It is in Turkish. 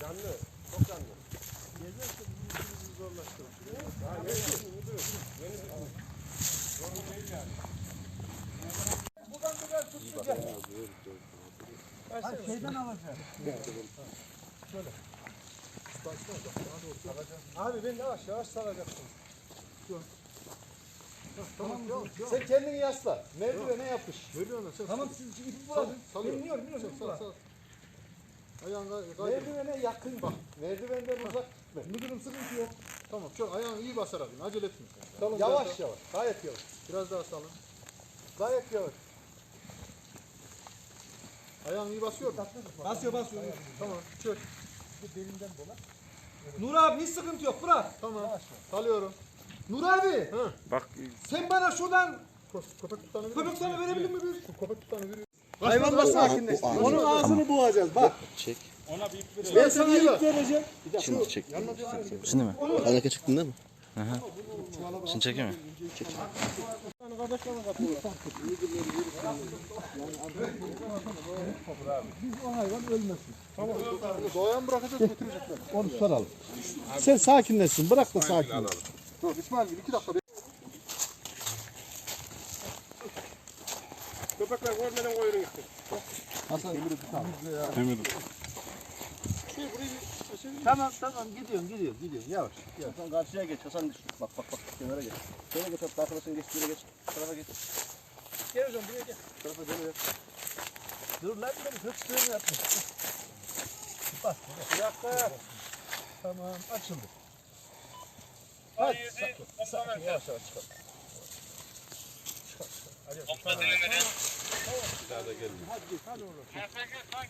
Canlı. Çok canlı. Gezerse bizim işimizi zorlaştırır. Ha, yeni müdür. Yeni müdür. Sorun değil yani. Buradan kadar tutacak. Şeyden alacağım. Abi ben yavaş yavaş salacaksın. Tamam Sen kendini yasla. Merdivene yapış. Tamam siz ipi Sal, bırakın. Bilmiyorum bilmiyorum. Sal, sal. Ayağın kaydır. Merdivene yakın bak. Merdivenden uzak gitme. Müdürüm sıkıntı yok. Tamam çok ayağını iyi basarak in. Acele etme. Salın yavaş yavaş. Gayet yavaş. Biraz daha salın. Gayet yavaş. Ayağını iyi basıyor mu? Basıyor basıyor. Tamam çök. Nur abi hiç sıkıntı yok bırak. Tamam. Salıyorum. Nur abi. Bak Sen bana şuradan Köpek tutanı köpek misin? sana verebilir mi? Bir? Veriyor. Hayvanla sakinleştir. Onun ağzını boğacağız bak. çek. Ben sana ip vereceğim. Şimdi çek. Bir Şimdi mi? Hareket çıktın değil mi? Şimdi çekiyor mu? Doğayan bırakacağız götürecekler. Onu soralım. Sen sakinleşsin. Bırak da sakin. Dur İsmail gibi iki dakika. Köpekler görmeden koyun gitti. Tamam tamam gidiyorum gidiyorum gidiyorum yavaş. Sen karşıya geç Hasan düş. Bak bak bak kenara geç. Şöyle geç hatta arkadaşın geç şöyle geç. Tarafa geç. Gel hocam buraya gel. Tarafa dönüyor. Dur lan dur. Hıçtığını yapma. Bak bir dakika. Tamam açıldı. Hadi sakin. Sakin yavaş yavaş çıkalım aşağıda gelmiyor. Hadi git hadi oğlum.